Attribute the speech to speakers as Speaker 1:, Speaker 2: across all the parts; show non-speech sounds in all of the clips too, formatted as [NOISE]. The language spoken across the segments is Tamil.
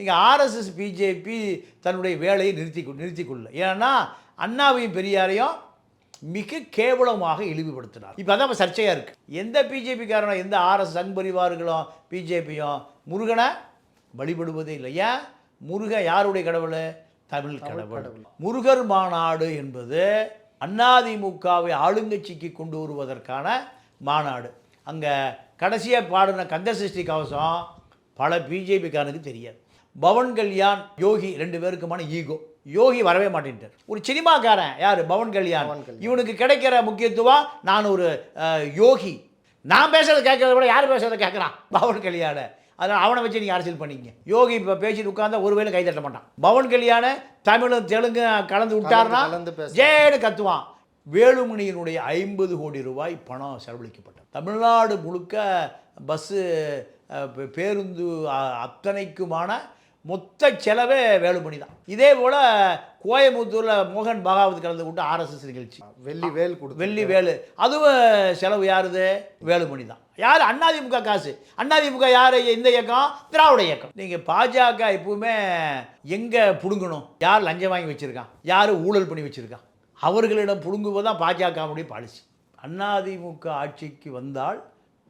Speaker 1: நீங்கள் ஆர்எஸ்எஸ் பிஜேபி தன்னுடைய வேலையை நிறுத்தி நிறுத்தி கொள்ள ஏன்னா அண்ணாவையும் பெரியாரையும் மிக கேவலமாக இழிவுபடுத்தினார். இப்போ அதான் சர்ச்சையாக இருக்குது எந்த பிஜேபிக்காரனோ எந்த ஆர்எஸ் சங் பரிவார்களும் பிஜேபியும் முருகனை வழிபடுவதே இல்லை. ஏன்? முருகன் யாருடைய கடவுள்? தமிழ் கடவுள். முருகர் மாநாடு என்பது அதிமுகவை ஆளுங்கட்சிக்கு கொண்டு வருவதற்கான மாநாடு. அங்கே கடைசியாக பாடின கந்தசஷ்டி கவசம் பல பிஜேபிக்காரனுக்கு தெரியாது. பவன் கல்யாண் யோகி ரெண்டு பேருக்குமான ஈகோ. யோகி வரவே மாட்டேன்ட்டார். ஒரு சினிமாக்காரன் யார்? பவன் கல்யாண். இவனுக்கு கிடைக்கிற முக்கியத்துவம் நான் ஒரு யோகி. நான் பேசுறதை கேட்கறத விட யார் பேசுறதை கேட்குறான்? பவன் கல்யாண. அதனால் அவனை வச்சு நீங்கள் அரசியல் பண்ணிங்க. யோகி இப்போ பேசிட்டு உட்கார்ந்தா ஒரு வேளை கை தட்ட மாட்டான். பவன் கல்யாண தமிழும் தெலுங்கு கலந்து விட்டார்னா ஜேன்னு கத்துவான். வேலுமணியினுடைய ஐம்பது கோடி ரூபாய் பணம் செலவழிக்கப்பட்டது. தமிழ்நாடு முழுக்க பஸ்ஸு பேருந்து அத்தனைக்குமான மொத்த செலவே வேலுமணி தான் இதே போல் கோயம்புத்தூரில் மோகன் பகாவத் கலந்து கொண்டு ஆர்எஸ்எஸ் நிகழ்ச்சி.
Speaker 2: வெள்ளி வேல் கொடுத்து
Speaker 1: வெள்ளி வேலு. அதுவும் செலவு யாருது? வேலுமணி தான் யார்? அதிமுக காசு. அதிமுக யார்? இந்த இயக்கம். திராவிட இயக்கம். நீங்கள் பாஜக எப்பவுமே எங்கே பிடுங்கணும்? யார் லஞ்சம் வாங்கி வச்சுருக்கான் யார் ஊழல் பண்ணி வச்சுருக்கான் அவர்களிடம் பிடுங்குவதுதான் பாஜகவுடைய பாலிசி அதிமுக ஆட்சிக்கு வந்தால்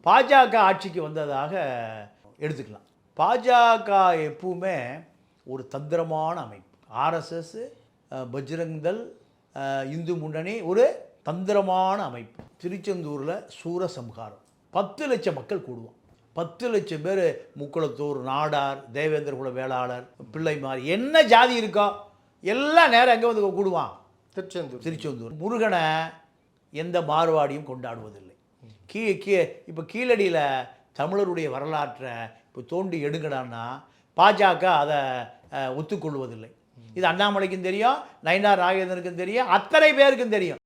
Speaker 1: பாஜக ஆட்சிக்கு வந்ததாக எடுத்துக்கலாம். பாஜக எப்பவுமே ஒரு தந்திரமான அமைப்பு. ஆர்எஸ்எஸ் பஜ்ரங்தள் அஹ், இந்து முன்னணி ஒரு தந்திரமான அமைப்பு. திருச்செந்தூரில் சூரசம்ஹாரம். பத்து லட்சம் மக்கள் கூடுவான் பத்து லட்சம் பேர் முக்குளத்தூர் நாடார் தேவேந்திர குல வேளாளர் பிள்ளைமார் என்ன ஜாதி இருக்கோ எல்லாம் நேரம் எங்கே வந்து கூடுவான்
Speaker 2: திருச்செந்தூர்.
Speaker 1: திருச்செந்தூர். முருகனை எந்த மார்வாடியும் கொண்டாடுவதில்லை. கீ கீ இப்போ கீழடியில் தமிழருடைய வரலாற்றை தோண்டி எடுங்கடான்னா பாஜக அதை ஒத்துக்கொள்வதில்லை. இது அண்ணாமலைக்கும் தெரியும் நயினார் நாகேந்திரனுக்கும் தெரியும் அத்தனை பேருக்கும் தெரியும்.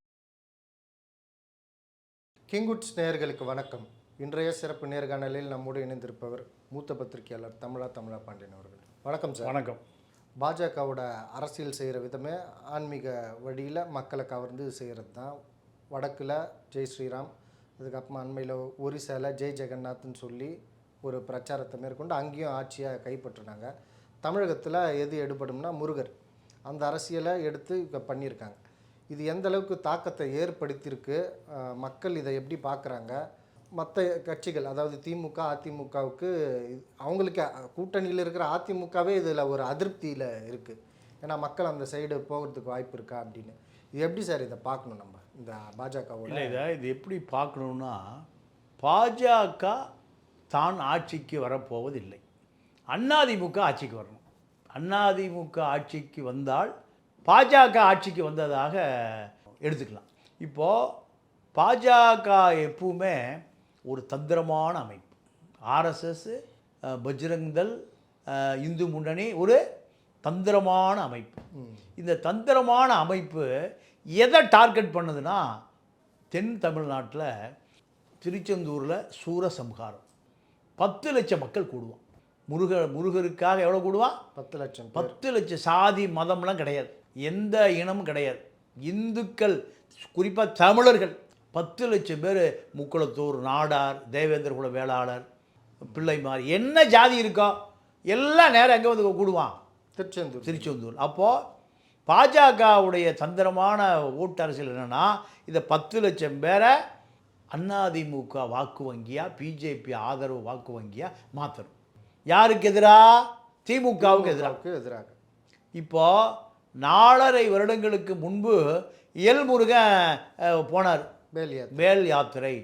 Speaker 2: கிங்குட்ஸ் நேயர்களுக்கு வணக்கம். இன்றைய சிறப்பு நேர்காணலில் நம்மோடு இணைந்திருப்பவர் மூத்த பத்திரிகையாளர் தமிழா தமிழா பாண்டியன் அவர்கள். வணக்கம் சார்.
Speaker 1: வணக்கம்.
Speaker 2: பாஜகவோட அரசியல் செய்கிற விதமே ஆன்மீக வழியில் மக்களை கவர்ந்து செய்கிறது தான். வடக்கில் ஜெய் ஸ்ரீராம் அதுக்கப்புறமா அண்மையில் ஒரிசால ஜெய் ஜெகநாத்னு சொல்லி ஒரு பிரச்சாரத்தை மேற்கொண்டு அங்கேயும் ஆட்சியாக கைப்பற்றினாங்க. தமிழகத்தில் எது எடுபடும்னா முருகர். அந்த அரசியலை எடுத்து இப்போ பண்ணியிருக்காங்க. இது எந்த அளவுக்கு தாக்கத்தை ஏற்படுத்தியிருக்கு? மக்கள் இதை எப்படி பார்க்குறாங்க மற்ற கட்சிகள் அதாவது திமுக அதிமுகவுக்கு அவங்களுக்கு கூட்டணியில் இருக்கிற அதிமுகவே இதில் ஒரு அதிருப்தியில் இருக்குது ஏன்னா மக்கள் அந்த சைடு போகிறதுக்கு வாய்ப்பு இருக்கா அப்படின்னு. இது எப்படி சார் இதை பார்க்கணும் நம்ம? இந்த பாஜகவோட
Speaker 1: இல்லை இதை இது எப்படி பார்க்கணுன்னா பாஜக தான் ஆட்சிக்கு வரப்போவதில்லை. அதிமுக ஆட்சிக்கு வரணும். அதிமுக ஆட்சிக்கு வந்தால் பாஜக ஆட்சிக்கு வந்ததாக எடுத்துக்கலாம். இப்போது பாஜக எப்பவுமே ஒரு தந்திரமான அமைப்பு. ஆர்எஸ்எஸ் பஜ்ரங்தல் இந்து முன்னணி ஒரு தந்திரமான அமைப்பு. இந்த தந்திரமான அமைப்பு எதை டார்கெட் பண்ணுதுன்னா தென் தமிழ்நாட்டில் திருச்செந்தூரில் சூரசம்ஹாரம். பத்து லட்சம் மக்கள் கூடுவான். முருக முருகருக்காக எவ்வளோ கூடுவான்?
Speaker 2: பத்து லட்சம்
Speaker 1: பத்து லட்சம். சாதி மதம்லாம் கிடையாது. எந்த இனமும் கிடையாது. இந்துக்கள் குறிப்பாக தமிழர்கள் பத்து லட்சம் பேர் முக்குளத்தூர் நாடார் தேவேந்திர குல வேளாளர் பிள்ளைமார் என்ன ஜாதி இருக்கோ எல்லாம் நேரம் எங்கே வந்து கூடுவான்.
Speaker 2: திருச்செந்தூர்.
Speaker 1: திருச்செந்தூர். அப்போது பாஜகவுடைய தந்திரமான ஓட்டு அரசியல் என்னென்னா இந்த பத்து லட்சம் பேரை அதிமுக வாக்கு வங்கியாக பிஜேபி ஆதரவு வாக்கு வங்கியாக மாற்றணும் யாருக்கு எதிராக திமுகவுக்கு எதிராக
Speaker 2: எதிராக.
Speaker 1: இப்போ நாலரை வருடங்களுக்கு முன்பு எல் முருகன் அஹ், போனார்
Speaker 2: வேலியா
Speaker 1: மேல் யாத்திரை.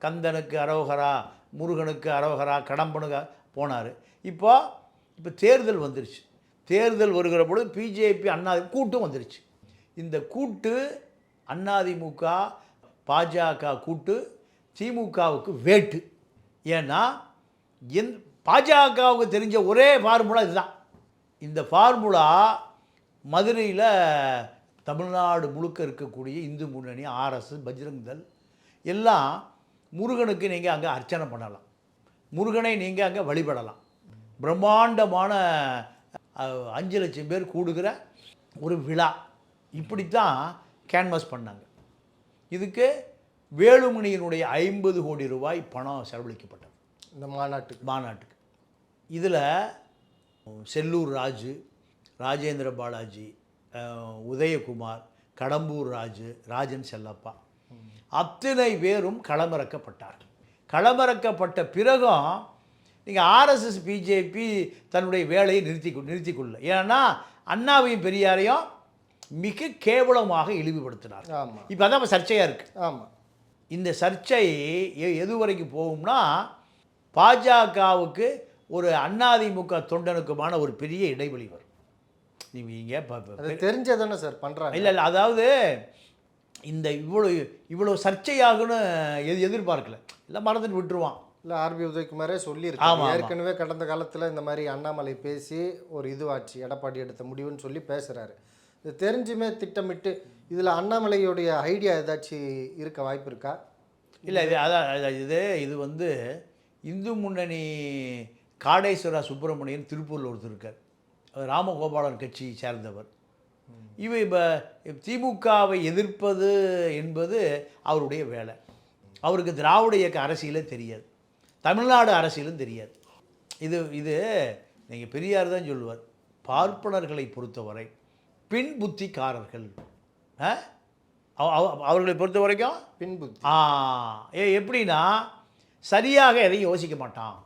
Speaker 1: கந்தனுக்கு அரோகரா முருகனுக்கு அரோகரா கடம்பனுக்கு போனார். இப்போ இப்போ தேர்தல் வந்துருச்சு. தேர்தல் வருகிற பொழுது பிஜேபி அண்ணா கூட்டும் வந்துருச்சு. இந்த கூட்டு அதிமுக பாஜக கூட்டு திமுகவுக்கு வேட்டு. ஏன்னா எந் பாஜகவுக்கு தெரிஞ்ச ஒரே ஃபார்முலா இதுதான். இந்த ஃபார்முலா மதுரையில் தமிழ்நாடு முழுக்க இருக்கக்கூடிய இந்து முன்னணி ஆர்எஸ் பஜ்ரங்தள் எல்லாம் முருகனுக்கு நீங்கள் அங்கே அர்ச்சனை பண்ணலாம். முருகனை நீங்கள் அங்கே வழிபடலாம். பிரம்மாண்டமான அஞ்சு லட்சம் பேர் கூடுகிற ஒரு விழா. இப்படித்தான் கேன்வாஸ் பண்ணாங்க. இதுக்கு வேலுமணியினுடைய ஐம்பது கோடி ரூபாய் பணம் செலவழிக்கப்பட்டது.
Speaker 2: இந்த மாநாட்டுக்கு.
Speaker 1: மாநாட்டுக்கு. இதில் செல்லூர் ராஜு ராஜேந்திர பாலாஜி உதயகுமார் கடம்பூர் ராஜு ராஜன் செல்லப்பா அத்தனை பேரும் களமிறக்கப்பட்டார்கள். களமிறக்கப்பட்ட பிறகும் நீங்கள் ஆர்எஸ்எஸ் பிஜேபி தன்னுடைய வேலையை நிறுத்தி நிறுத்தி கொள்ள ஏன்னா அண்ணாவையும் பெரியாரையும் மிக கேவலமாக இழிவுபடுத்தினார்.
Speaker 2: ஆமாம்
Speaker 1: இப்போ அதான் சர்ச்சையாக இருக்குது
Speaker 2: ஆமாம்
Speaker 1: இந்த சர்ச்சை எது வரைக்கும் போகும்னா பாஜகவுக்கு ஒரு அதிமுக தொண்டனுக்குமான ஒரு பெரிய இடைவெளி வரும். நீங்கள்
Speaker 2: அது தெரிஞ்சதானே சார் பண்ணுறாங்க
Speaker 1: இல்லை இல்லை அதாவது இந்த இவ்வளோ இவ்வளோ சர்ச்சையாகுன்னு எது எதிர்பார்க்கல. எல்லாம் மறந்துட்டு விட்டுருவான்.
Speaker 2: இல்லை ஆர்பி உதயகுமாரே சொல்லியிருக்காங்க. ஏற்கனவே கடந்த காலத்தில் இந்த மாதிரி அண்ணாமலை பேசி ஒரு இதுவாச்சு எடப்பாடி எடுத்த முடிவுன்னு சொல்லி பேசுகிறாரு இது தெரிஞ்சுமே திட்டமிட்டு இதில் அண்ணாமலையுடைய ஐடியா ஏதாச்சும் இருக்க வாய்ப்பு இருக்கா
Speaker 1: இல்லை இது அதான் இது இது வந்து இந்து முன்னணி காடேஸ்வரா சுப்பிரமணியன் திருப்பூரில் ஒருத்தர் இருக்கார். ராமகோபாலன் கட்சியை சேர்ந்தவர். இவ இப்போ திமுகவை எதிர்ப்பது என்பது அவருடைய வேலை. அவருக்கு திராவிட இயக்க அரசியலே தெரியாது. தமிழ்நாடு அரசியலும் தெரியாது. இது இது நீங்கள் பெரியார் தான் சொல்லுவார். பார்ப்பனர்களை பொறுத்தவரை பின் புத்திக்காரர்கள் அவர்களை பொறுத்த வரைக்கும்?
Speaker 2: பின்புத்தி.
Speaker 1: ஆ ஏ எப்படின்னா சரியாக எதையும் யோசிக்க மாட்டான்.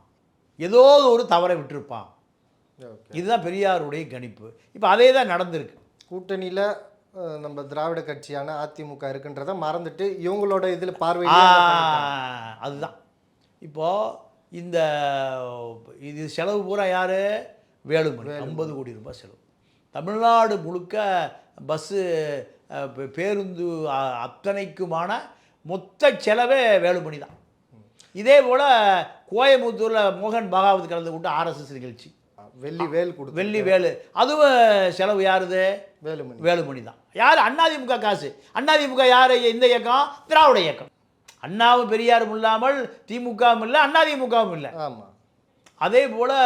Speaker 1: ஏதோ ஒரு தவறை விட்டிருப்பான். இதுதான் பெரியாருடைய கணிப்பு. இப்போ அதே தான் நடந்திருக்கு.
Speaker 2: கூட்டணியில் நம்ம திராவிட கட்சியான அதிமுக இருக்குன்றத மறந்துட்டு இவங்களோட இதில்
Speaker 1: ஆ,
Speaker 2: பார்வையிலே
Speaker 1: அதுதான். இப்போது இந்த இது செலவு பூரா யார்? வேலுமணி. ஐம்பது கோடி ரூபாய் செலவு. தமிழ்நாடு முழுக்க பஸ்ஸு பேருந்து அத்தனைக்குமான மொத்த செலவே வேலுமணி தான். இதே போல் கோயம்புத்தூரில் மோகன் பகாவத் கலந்து கொண்டு ஆர்எஸ்எஸ் நிகழ்ச்சி.
Speaker 2: வெள்ளி வேல் கொடுத்து
Speaker 1: வெள்ளி வேலு. அதுவும் செலவு யாருது?
Speaker 2: வேலுமணி.
Speaker 1: வேலுமணி தான். யார்? அதிமுக காசு. அதிமுக யார்? இந்த இயக்கம்? திராவிட இயக்கம். அண்ணாவும் பெரியாரும் இல்லாமல் திமுகவும் இல்லை அதிமுகவும் இல்லை.
Speaker 2: ஆமாம்
Speaker 1: அதே போல்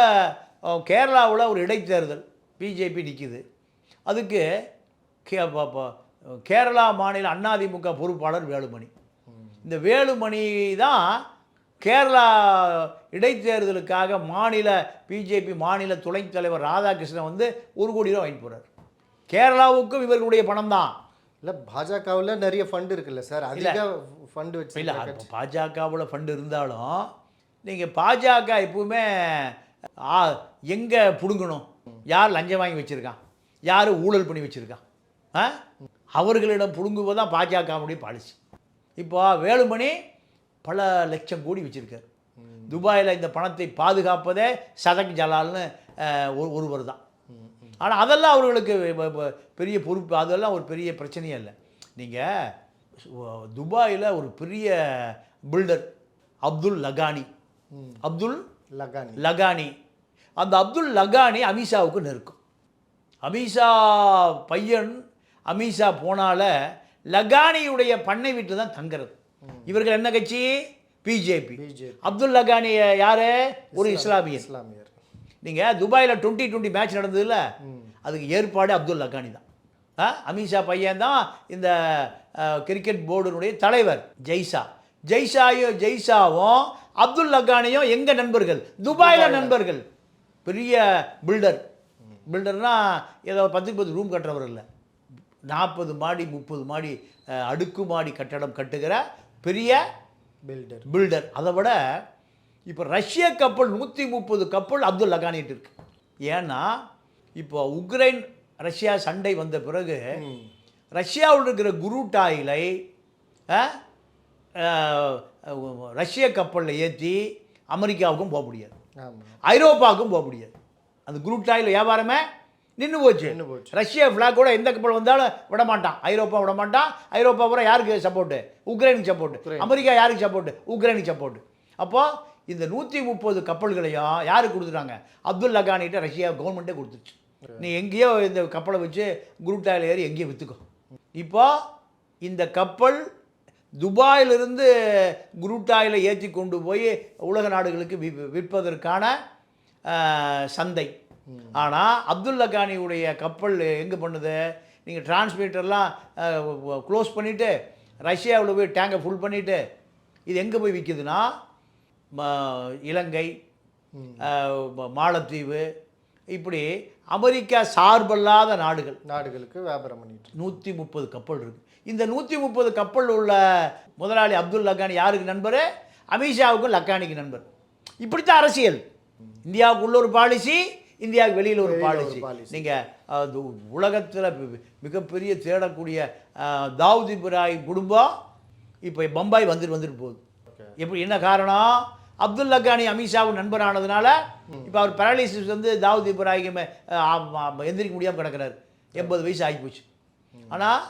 Speaker 1: கேரளாவில் ஒரு இடைத்தேர்தல். பிஜேபி நிற்கிது அதுக்கு கே கேரளா மாநில அதிமுக பொறுப்பாளர் வேலுமணி. இந்த வேலுமணி தான் கேரளா இடைத்தேர்தலுக்காக மாநில பிஜேபி மாநில துணைத் தலைவர் ராதாகிருஷ்ணன் வந்து ஒரு கோடி ரூபா வாங்கிட்டு போகிறார் கேரளாவுக்கும் இவர்களுடைய பணம் தான்.
Speaker 2: இல்லை பாஜகவில் நிறைய ஃபண்ட் இருக்குல்ல சார்? அதிக ஃபண்ட் வச்சு
Speaker 1: இல்லை பாஜகவில் ஃபண்டு இருந்தாலும் நீங்கள் பாஜக எப்பவுமே எங்கே பிடுங்கணும்? யார் லஞ்சம் வாங்கி வச்சுருக்கான் யார் ஊழல் பண்ணி வச்சுருக்கான் ஆ? அவர்களிடம் பிடுங்குவது தான் பாஜகவுடைய பாலிசி இப்போ வேலுமணி பல லட்சம் கோடி வச்சுருக்காரு. துபாயில் இந்த பணத்தை பாதுகாப்பதே சதக் ஜலால்னு ஒருவர் தான் ஆனால் அதெல்லாம் அவர்களுக்கு பெரிய பொறுப்பு அதெல்லாம் ஒரு பெரிய பிரச்சனையே இல்லை. நீங்கள் துபாயில் ஒரு பெரிய பில்டர் அப்துல் லகானி. அப்துல்
Speaker 2: லகானி.
Speaker 1: லகானி. அந்த அப்துல் லகானி அமித்ஷாவுக்கு நெருக்கம். அமித்ஷா பையன் அமித்ஷா போனால லகானியுடைய பண்ணை வீட்டில் தான் தங்குறது. இவர்கள் என்ன கட்சி? பிஜேபி. அப்துல் லகானி யாரு? ஒரு இஸ்லாமியன்
Speaker 2: இஸ்லாமியர்.
Speaker 1: நீங்கள் துபாயில் டுவெண்ட்டி டுவெண்ட்டி மேட்ச் நடந்ததுல அதுக்கு ஏற்பாடு அப்துல் லக்கானி தான். ஆ? அமித்ஷா பையன் தான் இந்த கிரிக்கெட் போர்டுனுடைய தலைவர் ஜெய்ஷா. ஜெய்ஷாயும் ஜெய்ஷாவும் அப்துல் லக்கானியும் எங்க நண்பர்கள்? துபாயில். நண்பர்கள். பெரிய பில்டர் பில்டர்னா ஏதோ பத்துக்கு பத்து ரூம் கட்டுறவர் இல்லை. நாற்பது மாடி முப்பது மாடி அஹ், அடுக்குமாடி கட்டடம் கட்டுகிற பெரிய
Speaker 2: பில்டர்
Speaker 1: பில்டர் அதை விட இப்போ ரஷ்ய கப்பல் நூற்றி முப்பது கப்பல் அப்துல் லகானிட்டு இருக்கு. ஏன்னா இப்போ உக்ரைன் ரஷ்யா சண்டை வந்த பிறகு ரஷ்யாவில் இருக்கிற குருட்டாயிலை ரஷ்ய கப்பலில் ஏற்றி அமெரிக்காவுக்கும் போக முடியாது. ஐரோப்பாவுக்கும் போக முடியாது. அந்த குரூட்டாயில் வியாபாரமே நின்று போச்சு.
Speaker 2: நின்னு போச்சு.
Speaker 1: ரஷ்யா ஃப்ளாக் கூட எந்த கப்பல் வந்தாலும் விட மாட்டான் ஐரோப்பா விட மாட்டான் ஐரோப்பா பூரா யாருக்கு சப்போர்ட்டு உக்ரைனுக்கு சப்போர்ட்டு அமெரிக்கா யாருக்கு சப்போர்ட்டு உக்ரைனுக்கு சப்போர்ட்டு அப்போ இந்த நூற்றி முப்பது கப்பல்களையும் யாருக்கு கொடுத்துட்டாங்க? அப்துல் லகானிட்ட ரஷ்யா கவர்மெண்ட்டே கொடுத்துச்சு நீ எங்கேயோ இந்த கப்பலை வச்சு குரூட்டாயில் ஏறி எங்கேயோ விற்றுக்கோ இப்போ இந்த கப்பல் துபாயிலிருந்து குரூட்டாயில் ஏற்றி கொண்டு போய் உலக நாடுகளுக்கு விற்பதற்கான சந்தை. ஆனால் அப்துல் லகானியுடைய கப்பல் எங்கே பண்ணுது? நீங்கள் டிரான்ஸ்மிட்டர்லாம் க்ளோஸ் பண்ணிவிட்டு ரஷ்யாவில் போய் டேங்கை ஃபுல் பண்ணிவிட்டு இது எங்கே போய் விற்கிதுன்னா இலங்கை மாலத்தீவு இப்படி அமெரிக்கா சார்பல்லாத நாடுகள்.
Speaker 2: நாடுகளுக்கு வியாபாரம் பண்ணிட்டு.
Speaker 1: நூற்றி முப்பது கப்பல் இருக்கு. இந்த நூற்றி முப்பது கப்பல் உள்ள முதலாளி அப்துல் லக்கானி யாருக்கு நண்பர்? அமித்ஷாவுக்கும் லக்கானிக்கு நண்பர். இப்படித்தான் அரசியல். இந்தியாவுக்கு உள்ள ஒரு பாலிசி இந்தியாவுக்கு வெளியில் ஒரு பாலிசி. நீங்கள் உலகத்தில் மிகப்பெரிய தேடக்கூடிய தாவூத் இப்ராஹிம் குடும்பம் இப்போ பம்பாய் வந்துட்டு வந்துட்டு போகுது. எப்படி என்ன காரணம்? அப்துல் லக்கானி அமித்ஷாவும் நண்பரானதுனால இப்போ அவர் பேரலிசிஸ் வந்து தாவூத் இப்ராஹிம் ஆ- எந்திரிக்க முடியாமல் கிடக்கிறாரு. எண்பது வயசு ஆகிப்போச்சு. ஆனால்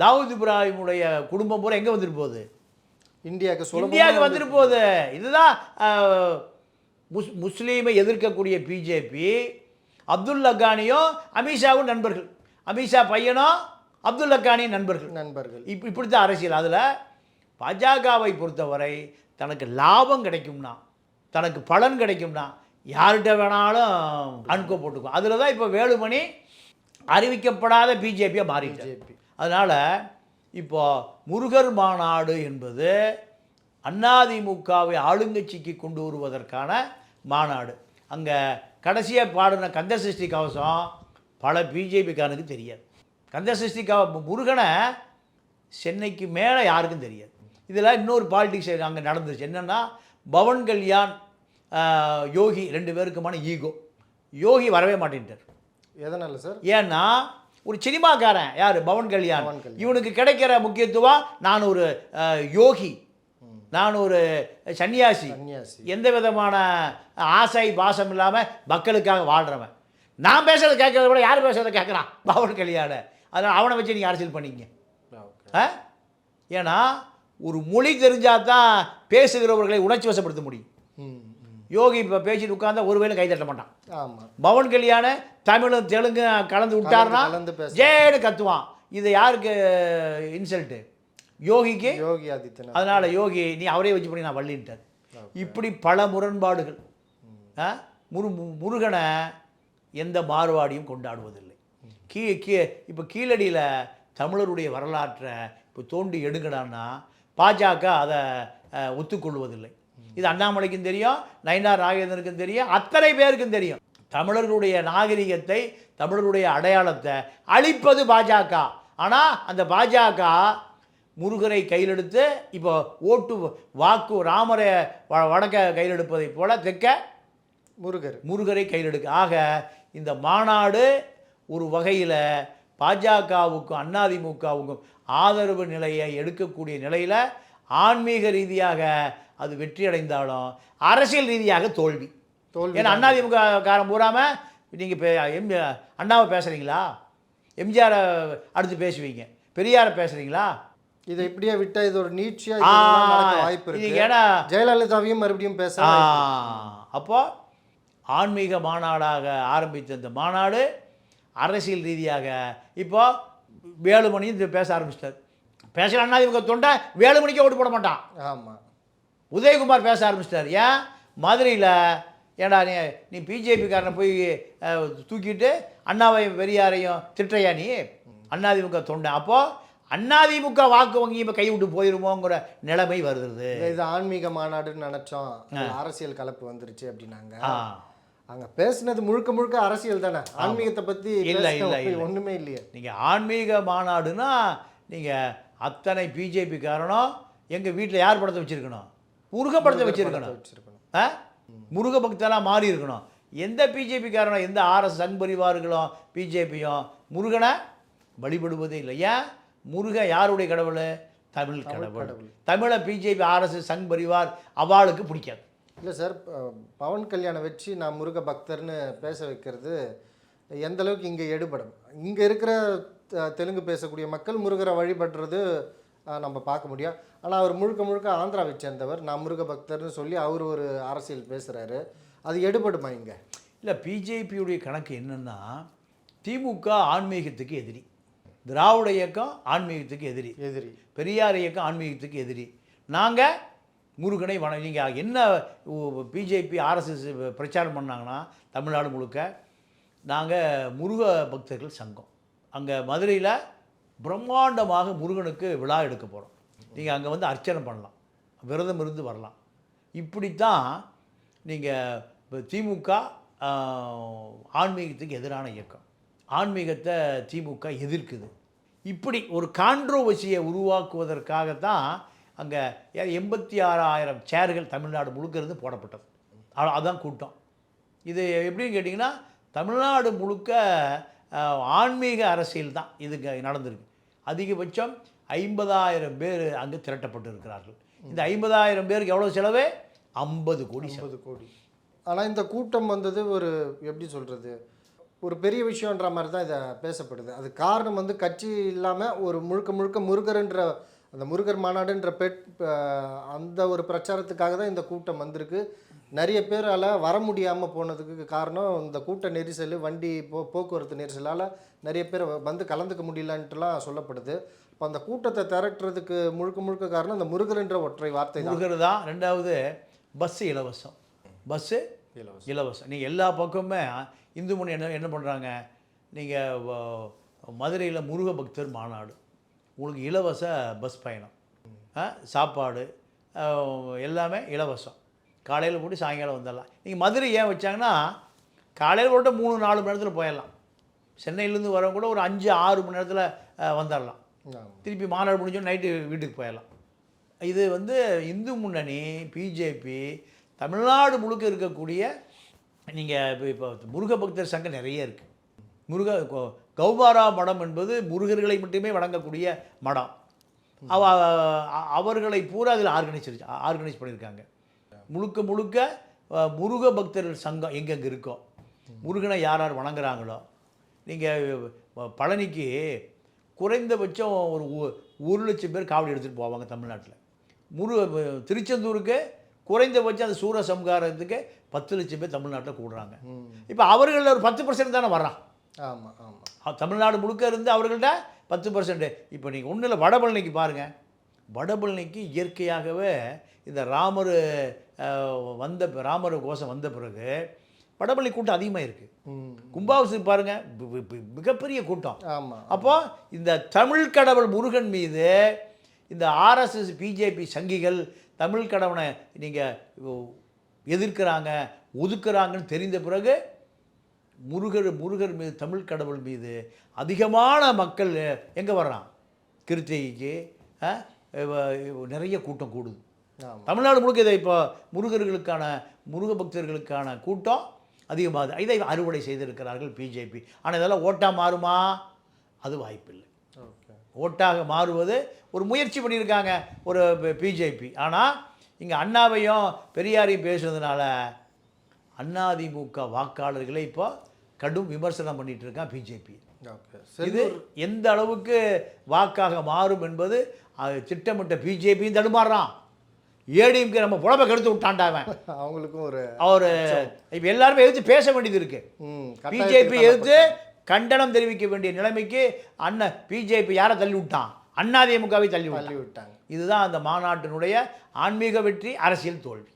Speaker 1: தாவூத் இப்ராஹிமுடைய குடும்பம் பூரா எங்கே வந்துட்டு போகுது?
Speaker 2: இந்தியாவுக்கு சுலபமா
Speaker 1: இந்தியாவுக்கு வந்துட்டு போகுது. இதுதான் முஸ் முஸ்லீமை எதிர்க்கக்கூடிய பிஜேபி அப்துல் லக்கானியும் அமித்ஷாவும் நண்பர்கள். அமித்ஷா பையனும் அப்துல் லக்கானியும் நண்பர்கள்.
Speaker 2: நண்பர்கள்.
Speaker 1: இப் இப்படி தான் அரசியல். அதில் பாஜகவை பொறுத்தவரை தனக்கு லாபம் கிடைக்கும்னா தனக்கு பலன் கிடைக்கும்னா யார்கிட்ட வேணாலும் அனுக்க போட்டுக்கும் அதில் தான் இப்போ வேலுமணி அறிவிக்கப்படாத பிஜேபியாக மாறிட்டார்.
Speaker 2: பிஜேபி.
Speaker 1: அதனால் இப்போ முருகர் மாநாடு என்பது அதிமுகவை ஆளுங்கட்சிக்கு கொண்டு வருவதற்கான மாநாடு. அங்கே கடைசியாக பாடின கந்த சஷ்டி கவசம் பல பிஜேபிக்காரனுக்கு தெரியாது. கந்த சஷ்டி கவ முருகனை சென்னைக்கு மேலே யாருக்கும் தெரியாது. இதில் இன்னொரு பாலிடிக்ஸ் அங்கே நடந்துச்சு என்னென்னா பவன் கல்யாண் யோகி ரெண்டு பேருக்குமான ஈகோ. யோகி வரவே மாட்டேன்ட்டார்.
Speaker 2: எதனால சார்?
Speaker 1: ஏன்னா ஒரு சினிமாக்காரன். யார்? பவன் கல்யாண். இவனுக்கு கிடைக்கிற முக்கியத்துவம் நான் ஒரு யோகி. நான் ஒரு சன்னியாசி. எந்த விதமான ஆசை பாசம் இல்லாமல் மக்களுக்காக வாழ்கிறவன் நான் பேசுறதை கேட்கறத விட யார் பேசுறதை கேட்குறான்? பவன் கல்யாண. அதனால் அவனை வச்சு நீங்கள் அரசியல் பண்ணிங்க? ஏன்னா ஒரு மொழி தெரிஞ்சால் தான் பேசுகிறவர்களை உணர்ச்சி வசப்படுத்த முடியும். யோகி இப்போ பேசிட்டு உட்கார்ந்தா ஒரு வேளை கை தட்ட மாட்டான். பவன் கல்யாண தமிழும் தெலுங்கு கலந்து விட்டார்னா ஜேடு கத்துவான். இது யாருக்கு இன்சல்ட்டு யோகிக்கு.
Speaker 2: யோகி ஆதித்யநாத்
Speaker 1: அதனால் யோகி நீ அவரே வச்சு பண்ணி நான் வள்ளின்ட்டார் இப்படி பல முரண்பாடுகள்? முரு முருகனை எந்த மாறுவாடியும் கொண்டாடுவதில்லை. கீ கீ இப்போ கீழடியில் தமிழருடைய வரலாற்றை இப்போ தோண்டி எடுக்கடான்னா பாஜக அதை ஒத்துக்கொள்வதில்லை. இது அண்ணாமலைக்கும் தெரியும் நயினார் நாகேந்திரனுக்கும் தெரியும் அத்தனை பேருக்கும் தெரியும். தமிழர்களுடைய நாகரிகத்தை தமிழருடைய அடையாளத்தை அழிப்பது பாஜக. ஆனால் அந்த பாஜக முருகரை கையிலெடுத்து இப்போ ஓட்டு வாக்கு ராமரை வ- வடக்க கையிலெடுப்பதைப் போல தெற்க
Speaker 2: முருகர்.
Speaker 1: முருகரை கையிலெடுக்க. ஆக இந்த மாநாடு ஒரு வகையில் பாஜகவுக்கும் அதிமுகவுக்கும் ஆதரவு நிலையை எடுக்கக்கூடிய நிலையில் ஆன்மீக ரீதியாக அது வெற்றி அடைந்தாலும் அரசியல் ரீதியாக தோல்வி.
Speaker 2: தோல்வி
Speaker 1: ஏன்னா அதிமுக காரம் பூராம நீங்கள் இப்போ எம் அண்ணாவை பேசுகிறீங்களா எம்ஜிஆரை அடுத்து பேசுவீங்க. பெரியாரை பேசுகிறீங்களா
Speaker 2: இதை இப்படியே விட்டா இது ஒரு நீட்சியா
Speaker 1: ஆ,
Speaker 2: இதெல்லாம் நடக்க வாய்ப்பு இருக்கு.
Speaker 1: ஏன்னா
Speaker 2: ஜெயலலிதாவையும் மறுபடியும் பேச
Speaker 1: ஆ,
Speaker 2: வாய்ப்பு இருக்கு.
Speaker 1: அப்போ ஆன்மீக மாநாடாக ஆரம்பித்த இந்த மாநாடு அரசியல் ரீதியாக இப்போ வேலுமணி பேச ஆரம்பிச்சிட்டார். பேசல அதிமுக தொண்டை வேலுமணிக்கு ஓட்டு போட மாட்டான்.
Speaker 2: ஆமா.
Speaker 1: உதயகுமார் பேச ஆரம்பிச்சிட்டார். ஏன்? மதுரையில் ஏடா நீ நீ பிஜேபிக்காரனை போய் தூக்கிட்டு அண்ணாவை பெரியாரையும் திட்டுறையா நீ? அண்ணாதிமுக தொண்டை. அப்போது அண்ணாதிமுக வாக்கு வங்கி இப்போ கைவிட்டு போயிருமோங்கிற நிலைமை வருது.
Speaker 2: இது ஆன்மீக மாநாடுன்னு நினைச்சோம். அரசியல் கலப்பு வந்துருச்சு அப்படின்னாங்க. அங்க பேசுனது முழுக்க முழுக்க அரசியல் தானே. ஆன்மீகத்தை பத்தி
Speaker 1: இல்ல, இல்ல.
Speaker 2: ஒண்ணுமே இல்லையே.
Speaker 1: நீங்கள் ஆன்மீக மாநாடுனா நீங்கள் அத்தனை பிஜேபி காரணம் எங்கள் வீட்டில் யார் படத்தை வச்சுருக்கணும்? முருக படத்தை வச்சுருக்கணும். முருக பக்தெல்லாம் மாறி இருக்கணும் எந்த பிஜேபி காரணம் எந்த ஆர்எஸ் சங் பரிவார்களும் பிஜேபியும் முருகனை வழிபடுவதே இல்லை. ஏன்? முருகன் யாருடைய கடவுள்? தமிழ் கடவுள். தமிழை பிஜேபி ஆர்எஸ் சங் பரிவார் அவளுக்கு பிடிக்காது.
Speaker 2: இல்ல சார் பவன் கல்யாணம் வச்சு நான் முருக பக்தர்னு பேச வைக்கிறது எந்த அளவுக்கு இங்க எடுபடும் இங்க இருக்கிற தெலுங்கு பேசக்கூடிய மக்கள் முருகரை வழிபடுறது நம்ம பார்க்க முடியும். ஆனா அவர் முழுக்க முழுக்க ஆந்திராவை சேர்ந்தவர். நான் முருக பக்தர்னு சொல்லி அவர் ஒரு அரசியல் பேசுறாரு. அது எடுபடுமா இங்க?
Speaker 1: இல்லை பிஜேபியுடைய கணக்கு என்னன்னா திமுக ஆன்மீகத்துக்கு எதிரி. திராவிட இயக்கம் ஆன்மீகத்துக்கு எதிரி.
Speaker 2: எதிரி.
Speaker 1: பெரியார் இயக்கம் ஆன்மீகத்துக்கு எதிரி. நாங்கள் முருகனை வண நீங்கள் என்ன பிஜேபி ஆர்எஸ்எஸ் பிரச்சாரம் பண்ணாங்கன்னா தமிழ்நாடு முழுக்க நாங்கள் முருக பக்தர்கள் சங்கம். அங்கே மதுரையில் பிரம்மாண்டமாக முருகனுக்கு விழா எடுக்க போகிறோம் நீங்கள் அங்கே வந்து அர்ச்சனை பண்ணலாம். விரதம் இருந்து வரலாம். இப்படித்தான் நீங்கள் இப்போ திமுக ஆன்மீகத்துக்கு எதிரான இயக்கம். ஆன்மீகத்தை திமுக எதிர்க்குது. இப்படி ஒரு கான்ட்ரோவர்சியை உருவாக்குவதற்காகத்தான் அங்கே எண்பத்தி ஆறாயிரம் சேர்கள் தமிழ்நாடு முழுக்க இருந்து போடப்பட்டது அதான் கூட்டம். இது எப்படின்னு கேட்டிங்கன்னா தமிழ்நாடு முழுக்க ஆன்மீக அரசியல் தான் இதுக்கு நடந்திருக்கு. அதிகபட்சம் ஐம்பதாயிரம் பேர் அங்கே திரட்டப்பட்டு இருக்கிறார்கள் இந்த ஐம்பதாயிரம் பேருக்கு எவ்வளோ செலவு? ஐம்பது கோடி
Speaker 2: ஐம்பது கோடி. ஆனால் இந்த கூட்டம் வந்தது ஒரு எப்படி சொல்கிறது ஒரு பெரிய விஷயன்ற மாதிரி தான் இதை பேசப்படுது. அது காரணம் வந்து கட்சி இல்லாமல் ஒரு முழுக்க முழுக்க முருகர்ன்ற அந்த முருகர் மாநாடுன்ற பெட் அந்த ஒரு பிரச்சாரத்துக்காக தான் இந்த கூட்டம் வந்திருக்கு. நிறைய பேரால் வர முடியாமல் போனதுக்கு காரணம் இந்த கூட்ட நெரிசல் வண்டி போ போக்குவரத்து நெரிசலால் நிறைய பேர் வந்து கலந்துக்க முடியலன்ட்டுலாம் சொல்லப்படுது. இப்போ அந்த கூட்டத்தை திரட்டுறதுக்கு முழுக்க முழுக்க காரணம் அந்த முருகர்ன்ற ஒற்றை வார்த்தை
Speaker 1: முருகர் தான். ரெண்டாவது பஸ்ஸு இலவசம். பஸ்ஸு
Speaker 2: இலவசம்.
Speaker 1: இலவசம். நீங்கள் எல்லா பக்கமுமே இந்து முன்னணி என்ன என்ன பண்ணுறாங்க நீங்கள் மதுரையில் முருக பக்தர் மாநாடு. உங்களுக்கு இலவச பஸ் பயணம். சாப்பாடு எல்லாமே இலவசம். காலையில் போட்டு சாயங்காலம் வந்துடலாம். நீங்கள் மதுரை ஏன் வச்சாங்கன்னா காலையில் போட்டு மூணு நாலு மணி நேரத்தில் போயிடலாம். சென்னையிலேருந்து வரவங்க கூட ஒரு அஞ்சு ஆறு மணி நேரத்தில் வந்துடலாம். திருப்பி மாநாடு முடிஞ்சோம் நைட்டு வீட்டுக்கு போயிடலாம். இது வந்து இந்து முன்னணி பிஜேபி தமிழ்நாடு முழுக்க இருக்கக்கூடிய நீங்கள் இப்போ இப்போ முருக பக்தர் சங்கம் நிறைய இருக்குது முருக கௌபாரா மடம் என்பது முருகர்களை மட்டுமே வணங்கக்கூடிய மடம். அவ அவர்களை பூரா அதில் ஆர்கனைஸ் ஆர்கனைஸ் பண்ணியிருக்காங்க. முழுக்க முழுக்க முருக பக்தர்கள் சங்கம் எங்கெங்கே இருக்கோ. முருகனை யார் யார் வணங்குறாங்களோ. நீங்கள் பழனிக்கு குறைந்தபட்சம் ஒரு ஒரு லட்சம் பேர் காவடி எடுத்துகிட்டு போவாங்க தமிழ்நாட்டில். முரு திருச்செந்தூருக்கு குறைந்தபட்சம் அந்த சூர சம்ஹாரத்துக்கு பத்து லட்சம் பேர் தமிழ்நாட்டில் கூடுறாங்க. இப்போ அவர்களில் ஒரு பத்து பர்சன்ட் தானே வர்றான்.
Speaker 2: ஆமாம் ஆமாம்
Speaker 1: தமிழ்நாடு முழுக்க இருந்து அவர்கள்ட்ட பத்து பர்சன்ட். இப்போ நீங்கள் ஒன்றும் இல்லை வடபழனிக்கு பாருங்கள் வடபழனிக்கு இயற்கையாகவே இந்த ராமர் வந்த ராமர் கோஷம் வந்த பிறகு வடபழனி கூட்டம் அதிகமாக இருக்குது கும்பாபிஷேகம் பாருங்கள் மிகப்பெரிய கூட்டம்.
Speaker 2: ஆமாம்
Speaker 1: அப்போ இந்த தமிழ் கடவுள் முருகன் மீது இந்த ஆர்எஸ்எஸ் பிஜேபி சங்கிகள் தமிழ் கடவுளை நீங்கள் எதிர்க்கிறாங்க ஒதுக்குறாங்கன்னு தெரிந்த பிறகு முருகர் முருகர் மீது தமிழ் கடவுள் மீது அதிகமான மக்கள் எங்கே வர்றான்? கிருத்திகைக்கு நிறைய கூட்டம் கூடுது தமிழ்நாடு முழுக்க இதை இப்போ முருகர்களுக்கான முருக பக்தர்களுக்கான கூட்டம் அதிகமாகுது. இதை அறுவடை செய்திருக்கிறார்கள் பிஜேபி. ஆனால் இதெல்லாம் ஓட்டாக மாறுமா? அது வாய்ப்பில்லை. ஓட்டாக மாறுவது ஒரு முயற்சி பண்ணியிருக்காங்க ஒரு பிஜேபி. ஆனால் இங்கே அண்ணாவையும் பெரியாரையும் பேசுனதுனால அதிமுக வாக்காளர்களை இப்போ கடும் விமர்சனம் பண்ணிட்டு இருக்கான் பிஜேபி. இது எந்த அளவுக்கு வாக்காக மாறும் என்பது அது திட்டமிட்ட பிஜேபியும் தடுமாறுறான். ஏடிஎம்கே நம்ம புலப்பை கெடுத்து விட்டான்டா அவன். [LAUGHS]
Speaker 2: அவங்களுக்கும் ஒரு
Speaker 1: அவர் இப்போ எல்லாருமே எதிர்த்து பேச வேண்டியது இருக்கு. பிஜேபி எதிர்த்து கண்டனம் தெரிவிக்க வேண்டிய நிலைமைக்கு அண்ணன் பிஜேபி யாரை தள்ளி விட்டான்? அண்ணாதிமுகவை தள்ளி
Speaker 2: தள்ளி விட்டாங்க.
Speaker 1: இதுதான் அந்த மாநாட்டினுடைய ஆன்மீக வெற்றி அரசியல் தோல்வி.